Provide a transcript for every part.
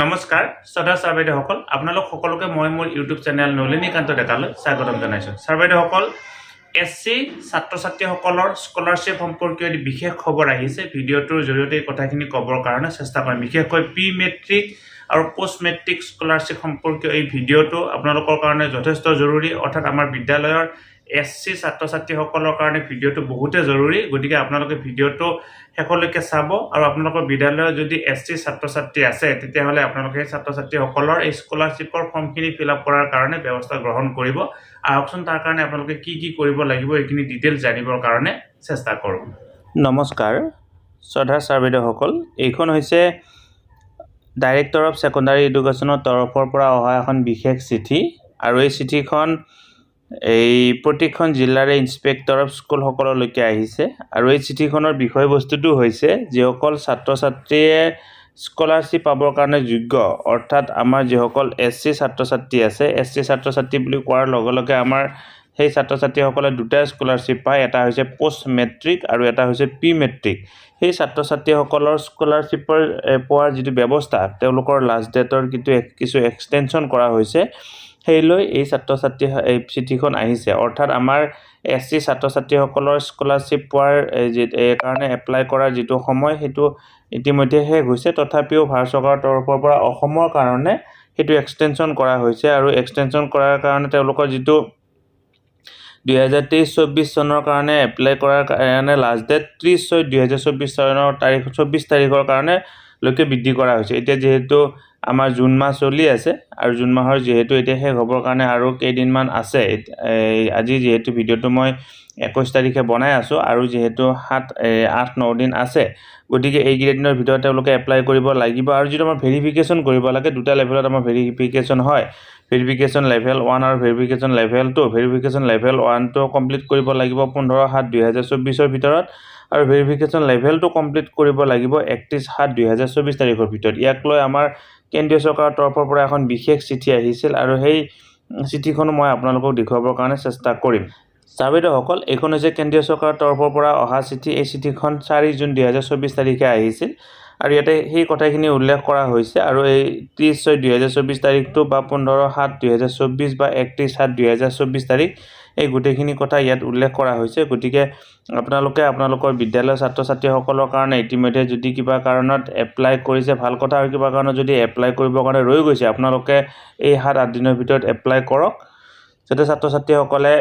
নমস্কাৰ শ্ৰদ্ধা ছাৰ বাইদেউসকল আপোনালোক সকলোকে মই মোৰ ইউটিউব চেনেল নলিনীকান্ত ডেকালৈ স্বাগতম জনাইছোঁ। ছাৰ বাইদেউসকল এছ চি ছাত্ৰ ছাত্ৰীসকলৰ স্কলাৰশ্বিপ সম্পৰ্কীয় বিশেষ খবৰ আহিছে। ভিডিঅ'টোৰ জৰিয়তে এই কথাখিনি ক'বৰ কাৰণে চেষ্টা কৰিম। বিশেষকৈ প্ৰি মেট্ৰিক আৰু পষ্ট মেট্ৰিক স্কলাৰশ্বিপ সম্পৰ্কীয় এই ভিডিঅ'টো আপোনালোকৰ কাৰণে যথেষ্ট জৰুৰী। অৰ্থাৎ আমাৰ বিদ্যালয়ৰ এছ চি ছাত্ৰ ছাত্ৰীসকলৰ কাৰণে ভিডিঅ'টো বহুতে জৰুৰী। গতিকে আপোনালোকে ভিডিঅ'টো শেষলৈকে চাব আৰু আপোনালোকৰ বিদ্যালয়ত যদি এছ টি ছাত্ৰ ছাত্ৰী আছে তেতিয়াহ'লে আপোনালোকে সেই ছাত্ৰ ছাত্ৰীসকলৰ এই স্কলাৰশ্বিপৰ ফৰ্মখিনি ফিল আপ কৰাৰ কাৰণে ব্যৱস্থা গ্ৰহণ কৰিব। আহকচোন তাৰ কাৰণে আপোনালোকে কি কি কৰিব লাগিব এইখিনি ডিটেইলছ জানিবৰ কাৰণে চেষ্টা কৰোঁ। নমস্কাৰ। শ্ৰদ্ধা ছাৰ বাইদেউসকল এইখন হৈছে ডাইৰেক্টৰ অফ ছেকেণ্ডাৰী এডুকেশ্যনৰ তৰফৰ পৰা অহা এখন বিশেষ চিঠি আৰু এই চিঠিখন এই প্ৰতিখন জিলাৰে ইনস্পেক্টৰ অফ স্কুলসকললৈকে আহিছে আৰু এই চিঠিখনৰ বিষয়বস্তুটো হৈছে যিসকল ছাত্ৰ ছাত্ৰীয়ে স্কলাৰশ্বিপ পাবৰ কাৰণে যোগ্য অৰ্থাৎ আমাৰ যিসকল এছ চি ছাত্ৰ ছাত্ৰী আছে এছ চি ছাত্ৰ ছাত্ৰী বুলি কোৱাৰ লগে লগে আমাৰ সেই ছাত্ৰ ছাত্ৰীসকলে দুটা স্কলাৰশ্বিপ পায়। এটা হৈছে পষ্ট মেট্ৰিক আৰু এটা হৈছে প্ৰি মেট্ৰিক সেই ছাত্ৰ ছাত্ৰীসকলৰ স্কলাৰশ্বিপৰ পোৱাৰ যিটো ব্যৱস্থা তেওঁলোকৰ লাষ্ট ডেটৰ কিন্তু কিছু এক্সটেনশ্যন কৰা হৈছে। সেইলৈ এই ছাত্ৰ ছাত্ৰী এই চিঠিখন আহিছে। অৰ্থাৎ আমাৰ এছ চি ছাত্ৰ ছাত্ৰীসকলৰ স্কলাৰশ্বিপ পোৱাৰ যি কাৰণে এপ্লাই কৰাৰ যিটো সময় সেইটো ইতিমধ্যে শেষ হৈছে। তথাপিও ভাৰত চৰকাৰৰ তৰফৰ পৰা অসমৰ কাৰণে সেইটো এক্সটেনশ্যন কৰা হৈছে আৰু এক্সটেনশ্যন কৰাৰ কাৰণে তেওঁলোকৰ যিটো দুহেজাৰ তেইছ চৌব্বিছ চনৰ কাৰণে এপ্লাই কৰাৰ কাৰণে লাষ্ট ডেট ত্ৰিছ ছয় দুহেজাৰ চৌব্বিছ চনৰ তাৰিখ চৌব্বিছ তাৰিখৰ কাৰণে লৈকে বৃদ্ধি কৰা হৈছে। এতিয়া যিহেতু আমাৰ জুন মাহ চলি আছে আৰু জুন মাহৰ যিহেতু এতিয়া শেষ হ'বৰ কাৰণে আৰু কেইদিনমান আছে। আজি যিহেতু ভিডিঅ'টো মই একৈছ তাৰিখে বনাই আছোঁ আৰু যিহেতু সাত আঠ, ন দিন আছে। গতিকে এইকেইটা দিনৰ ভিতৰত তেওঁলোকে এপ্লাই কৰিব লাগিব আৰু যিটো আমাৰ ভেৰিফিকেশ্যন কৰিব লাগে, দুটা লেভেলত আমাৰ ভেৰিফিকেশ্যন হয়। ভেৰিফিকেশ্যন লেভেল ওৱান আৰু verification level two verification level ওৱানটো complete কৰিব লাগিব পোন্ধৰ সাত দুহেজাৰ চৌব্বিছৰ ভিতৰত আৰু ভেৰিফিকেশ্যন লেভেলটো কমপ্লিট কৰিব লাগিব একত্ৰিছ সাত দুহেজাৰ চৌব্বিছ তাৰিখৰ ভিতৰত। ইয়াক লৈ আমাৰ কেন্দ্ৰীয় চৰকাৰৰ তৰফৰ পৰা এখন বিশেষ চিঠি আহিছিল আৰু সেই চিঠিখনো মই আপোনালোকক দেখুৱাবৰ কাৰণে চেষ্টা কৰিম। ছাৰ বাইদেউসকল এইখন হৈছে কেন্দ্ৰীয় চৰকাৰৰ তৰফৰ পৰা অহা চিঠি। এই চিঠিখন চাৰি জুন দুহেজাৰ চৌব্বিছ তাৰিখে আহিছিল। আৰু ইয়াতে সেই কথাখিনি উল্লেখ কৰা হৈছে আৰু এই ত্ৰিছ ছয় দুহেজাৰ চৌব্বিছ তাৰিখটো বা পোন্ধৰ সাত দুহেজাৰ চৌব্বিছ বা একত্ৰিছ সাত দুহেজাৰ চৌব্বিছ তাৰিখ এই গোটেইখিনি কথা ইয়াত উল্লেখ কৰা হৈছে। গতিকে আপোনালোকে আপোনালোকৰ বিদ্যালয়ৰ ছাত্ৰ ছাত্ৰীসকলৰ কাৰণে ইতিমধ্যে যদি কিবা কাৰণত এপ্লাই কৰিছে ভাল কথা আৰু কিবা কাৰণত যদি এপ্লাই কৰিবৰ কাৰণে ৰৈ গৈছে আপোনালোকে এই সাত আঠ দিনৰ ভিতৰত এপ্লাই কৰক। যাতে ছাত্ৰ ছাত্ৰীসকলে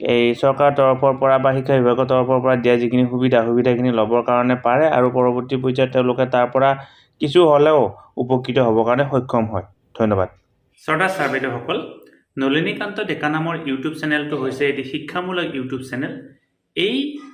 এই চৰকাৰৰ তৰফৰ পৰা বা শিক্ষা বিভাগৰ তৰফৰ পৰা দিয়া যিখিনি সুবিধা সুবিধাখিনি ল'বৰ কাৰণে পাৰে আৰু পৰৱৰ্তী পৰ্যায়ত তেওঁলোকে তাৰ পৰা কিছু হ'লেও উপকৃত হ'বৰ কাৰণে সক্ষম হয়। ধন্যবাদ। শ্ৰদ্ধা ছাৰ বাইদেউসকল নলিনীকান্ত ডেকা নামৰ ইউটিউব চেনেলটো হৈছে এটি শিক্ষামূলক ইউটিউব চেনেল। এই